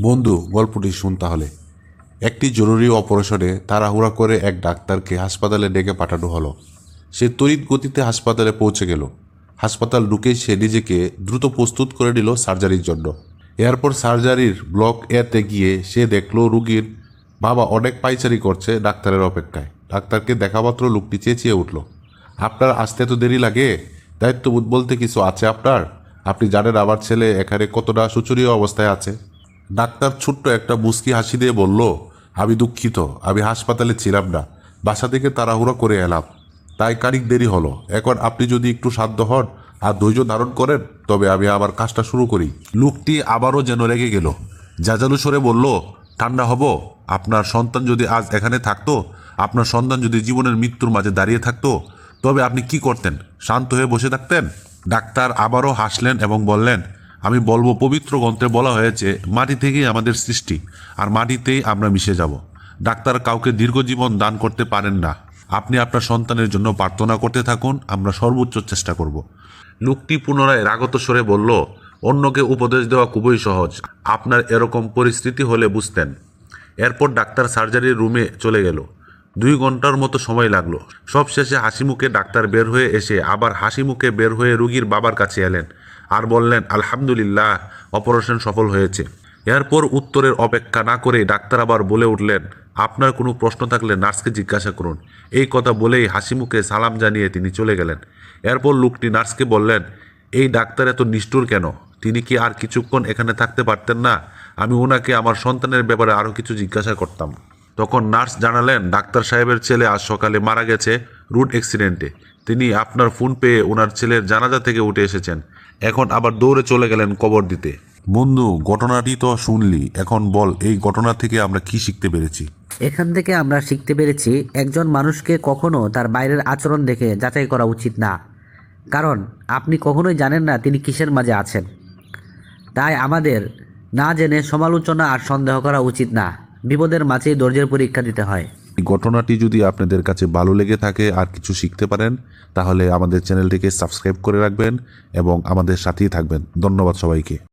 বন্ধু, গল্পটি শুন তাহলে। একটি জরুরি অপারেশনে তাড়াহুড়া করে এক ডাক্তারকে হাসপাতালে ডেকে পাঠানো হলো। সে তড়িৎ গতিতে হাসপাতালে পৌঁছে গেল। হাসপাতাল ঢুকে সে নিজেকে দ্রুত প্রস্তুত করে নিল সার্জারির জন্য। এরপর সার্জারির ব্লক এতে গিয়ে সে দেখল রুগীর বাবা অনেক পাইচারি করছে ডাক্তারের অপেক্ষায়। ডাক্তারকে দেখা মাত্র লোকটি চেঁচিয়ে উঠল, আপনার আসতে এত দেরি লাগে? দায়িত্ববোধ বলতে কিছু আছে আপনার? আপনি জানেন আমার ছেলে এখানে কতটা শোচনীয় অবস্থায় আছে? ডাক্তার ছোট্ট একটা মুস্কি হাসি দিয়ে বলল, আমি দুঃখিত, আমি হাসপাতালে ছিলাম না। বাসা থেকে তাড়াহুড়ো করে এলাম। তাই কারিক দেরি হলো। এখন আপনি যদি একটু সাধ্য হন আর ধৈর্য ধারণ করেন, তবে আমি আবার কাজটা শুরু করি। লোকটি আবারও যেন রেগে গেল। জাজালু সরে বলল, ঠান্ডা হব। আপনার সন্তান যদি আজ এখানে থাকতো, আপনার সন্তান যদি জীবনের মৃত্যুর মাঝে দাঁড়িয়ে থাকতো, তবে আপনি কি করতেন? শান্ত হয়ে বসে থাকতেন? ডাক্তার আবারও হাসলেন এবং বললেন আমি বলব, পবিত্র গ্রন্থে বলা হয়েছে, মাটি থেকেই আমাদের সৃষ্টি, আর মাটিতেই আমরা মিশে যাব। ডাক্তার কাউকে দীর্ঘ জীবন দান করতে পারেন না। আপনি আপনার সন্তানের জন্য প্রার্থনা করতে থাকুন, আমরা সর্বোচ্চ চেষ্টা করব। লোকটি পুনরায় রাগত স্বরে বলল, অন্যকে উপদেশ দেওয়া খুবই সহজ। আপনার এরকম পরিস্থিতি হলে বুঝতেন। এরপর ডাক্তার সার্জারির রুমে চলে গেল। দুই ঘণ্টার মতো সময় লাগল। সব শেষে হাসি মুখে ডাক্তার বের হয়ে এসে আবার হাসি মুখে বের হয়ে রুগীর বাবার কাছে এলেন। আর বললেন, আলহামদুলিল্লাহ, অপারেশন সফল হয়েছে। এরপর উত্তরের অপেক্ষা না করে ডাক্তার আবার বলে উঠলেন, আপনার কোনো প্রশ্ন থাকলে নার্সকে জিজ্ঞাসা করুন। এই কথা বলেই হাসি মুখে সালাম জানিয়ে তিনি চলে গেলেন। এরপর লোকটি নার্সকে বললেন, এই ডাক্তার এত নিষ্ঠুর কেন? তিনি কি আর কিছুক্ষণ এখানে থাকতে পারতেন না? আমি ওনাকে আমার সন্তানের ব্যাপারে আরও কিছু জিজ্ঞাসা করতাম। তখন নার্স জানালেন, ডাক্তার সাহেবের ছেলে আজ সকালে মারা গেছে রুট অ্যাক্সিডেন্টে। তিনি আপনার ফোন পেয়ে ওনার ছেলের জানাজা থেকে উঠে এসেছেন। এখন আবার দৌড়ে চলে গেলেন কবর দিতে। বন্ধু ঘটনাটি তো শুনলি। এখন বল এই ঘটনা থেকে আমরা কি শিখতে পেরেছি? এখান থেকে আমরা শিখতে পেরেছি একজন মানুষকে কখনো তার বাইরের আচরণ দেখে যাচাই করা উচিত না। কারণ আপনি কখনোই জানেন না তিনি কিসের মাঝে আছেন। তাই আমাদের না জেনে সমালোচনা আর সন্দেহ করা উচিত না। বিপদের মাঝেই ধৈর্যের পরীক্ষা দিতে হয়। ঘটনাটি যদি আপনাদের কাছে ভালো লেগে থাকে আর কিছু শিখতে পারেন, তাহলে আমাদের চ্যানেলটিকে সাবস্ক্রাইব করে রাখবেন এবং আমাদের সাথেই থাকবেন। ধন্যবাদ সবাইকে।